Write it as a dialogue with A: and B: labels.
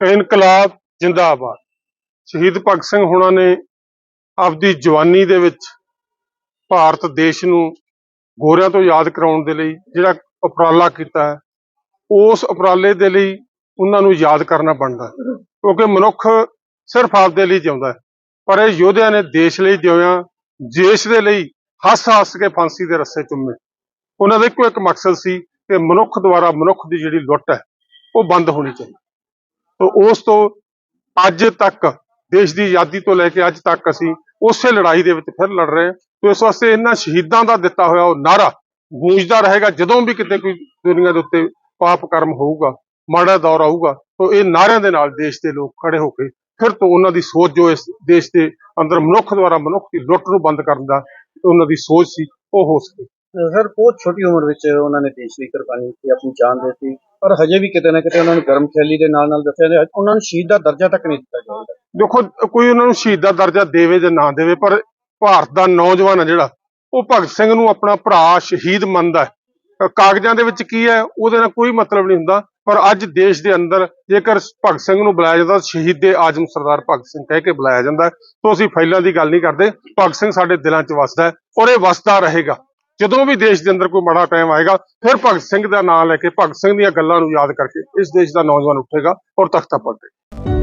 A: ਇਨਕਲਾਬ ਜਿੰਦਾਬਾਦ। ਸ਼ਹੀਦ ਭਗਤ ਸਿੰਘ ਹੋਣਾ ਨੇ ਆਪਦੀ ਜਵਾਨੀ ਦੇ ਵਿੱਚ ਭਾਰਤ ਦੇਸ਼ ਨੂੰ ਗੋਰਿਆਂ ਤੋਂ ਯਾਦ ਕਰਾਉਣ ਦੇ ਲਈ ਜਿਹੜਾ ਉਪਰਾਲਾ ਕੀਤਾ ਹੈ, ਉਸ ਉਪਰਾਲੇ ਦੇ ਲਈ ਉਹਨਾਂ ਨੂੰ ਯਾਦ ਕਰਨਾ ਬਣਦਾ ਕਿਉਂਕਿ ਮਨੁੱਖ ਸਿਰਫ ਆਪਦੇ ਲਈ ਜਿਉਂਦਾ ਹੈ, ਪਰ ਇਹ ਯੋਧਿਆਂ ਨੇ ਦੇਸ਼ ਲਈ ਜਿਉਇਆ ਦੇਸ਼ ਦੇ ਲਈ ਹੱਸ-ਹੱਸ ਕੇ ਫਾਂਸੀ ਦੇ ਰੱਸੇ ਚੁੰਮੇ। ਉਹਨਾਂ ਦਾ ਇੱਕੋ ਇੱਕ ਮਕਸਦ ਸੀ ਕਿ ਮਨੁੱਖ ਦੁਆਰਾ ਮਨੁੱਖ ਦੀ ਜਿਹੜੀ ਲੁੱਟ ਹੈ, ਉਹ ਬੰਦ ਹੋਣੀ ਚਾਹੀਦੀ। ਤੋ ਉਸ ਤੋਂ ਅੱਜ ਤੱਕ, ਦੇਸ਼ ਦੀ ਆਜ਼ਾਦੀ ਤੋਂ ਲੈ ਕੇ ਅੱਜ ਤੱਕ ਅਸੀਂ ਉਸੇ ਲੜਾਈ ਦੇ ਵਿੱਚ ਫਿਰ ਲੜ ਰਹੇ ਹਾਂ। ਤੋ ਇਸ ਵਾਸਤੇ ਇਹਨਾਂ ਸ਼ਹੀਦਾਂ ਦਾ ਦਿੱਤਾ ਹੋਇਆ ਉਹ ਨਾਰਾ ਗੂੰਜਦਾ ਰਹੇਗਾ, ਜਦੋਂ ਵੀ ਕਿਤੇ ਕੋਈ ਦੁਨੀਆ ਦੇ ਉੱਤੇ ਪਾਪ ਕਰਮ ਹੋਊਗਾ, ਮਾੜਾ ਦੌਰ ਆਊਗਾ, ਤਾਂ ਇਹ ਨਾਰਿਆਂ ਦੇ ਨਾਲ ਦੇਸ਼ ਦੇ ਲੋਕ ਖੜੇ ਹੋ ਕੇ ਫਿਰ ਤੋਂ ਉਹਨਾਂ ਦੀ ਸੋਚ ਜੋ ਇਸ ਦੇਸ਼ ਦੇ ਅੰਦਰ ਮਨੁੱਖ ਦੁਆਰਾ ਮਨੁੱਖ ਦੀ ਲੁੱਟ ਨੂੰ ਬੰਦ ਕਰਨ ਦਾ ਉਹਨਾਂ ਦੀ ਸੋਚ ਸੀ, ਉਹ ਹੋ ਸਕੇ।
B: ਸਰ, ਬਹੁਤ ਛੋਟੀ ਉਮਰ ਵਿੱਚ ਉਹਨਾਂ ਨੇ ਦੇਸ਼ ਲਈ ਕੁਰਬਾਨੀ ਦਿੱਤੀ ਆਪਣੀ ਜਾਨ ਦਿੱਤੀ ਪਰ ਹਜੇ ਵੀ ਕਿਤੇ ਨਾ ਕਿਤੇ ਉਹਨਾਂ ਨੂੰ ਗਰਮ ਖਿਆਲੀ ਦੇ ਨਾਲ ਨਾਲ ਦੱਸਿਆ ਜਾਂਦਾ, ਉਹਨਾਂ ਨੂੰ ਸ਼ਹੀਦ ਦਾ ਦਰਜਾ ਤੱਕ ਨਹੀਂ ਦਿੱਤਾ ਜਾਂਦਾ
A: ਦੇਖੋ, ਕੋਈ ਉਹਨਾਂ ਨੂੰ ਸ਼ਹੀਦ ਦਾ ਦਰਜਾ ਦੇਵੇ ਜਾਂ ਨਾ ਦੇਵੇ, ਪਰ ਭਾਰਤ ਦਾ ਨੌਜਵਾਨ ਹੈ ਜਿਹੜਾ, ਉਹ ਭਗਤ ਸਿੰਘ ਨੂੰ ਆਪਣਾ ਭਰਾ ਸ਼ਹੀਦ ਮੰਨਦਾ ਹੈ। ਕਾਗਜ਼ਾਂ ਦੇ ਵਿੱਚ ਕੀ ਹੈ, ਉਹਦੇ ਨਾਲ ਕੋਈ ਮਤਲਬ ਨਹੀਂ ਹੁੰਦਾ, ਪਰ ਅੱਜ ਦੇਸ਼ ਦੇ ਅੰਦਰ ਜੇਕਰ ਭਗਤ ਸਿੰਘ ਨੂੰ ਬੁਲਾਇਆ ਜਾਂਦਾ, ਸ਼ਹੀਦ ਦੇ ਆਜਮ ਸਰਦਾਰ ਭਗਤ ਸਿੰਘ ਕਹਿ ਕੇ ਬੁਲਾਇਆ ਜਾਂਦਾ ਤਾਂ ਅਸੀਂ ਫਾਈਲਾਂ ਦੀ ਗੱਲ ਨਹੀਂ ਕਰਦੇ, ਭਗਤ ਸਿੰਘ ਸਾਡੇ ਦਿਲਾਂ 'ਚ ਵਸਦਾ ਹੈ ਔਰ ਇਹ ਵਸਦਾ ਰਹੇਗਾ। ਜਦੋਂ ਵੀ ਦੇਸ਼ ਦੇ ਅੰਦਰ ਕੋਈ ਮਾੜਾ ਟਾਈਮ ਆਏਗਾ, ਫਿਰ ਭਗਤ ਸਿੰਘ ਦਾ ਨਾਮ ਲੈ ਕੇ ਭਗਤ ਸਿੰਘ ਦੀਆਂ ਗੱਲਾਂ ਨੂੰ ਯਾਦ ਕਰਕੇ ਇਸ ਦੇਸ਼ ਦਾ ਨੌਜਵਾਨ ਉੱਠੇਗਾ ਔਰ ਤਖਤਾ ਪੜ੍ਹੇਗਾ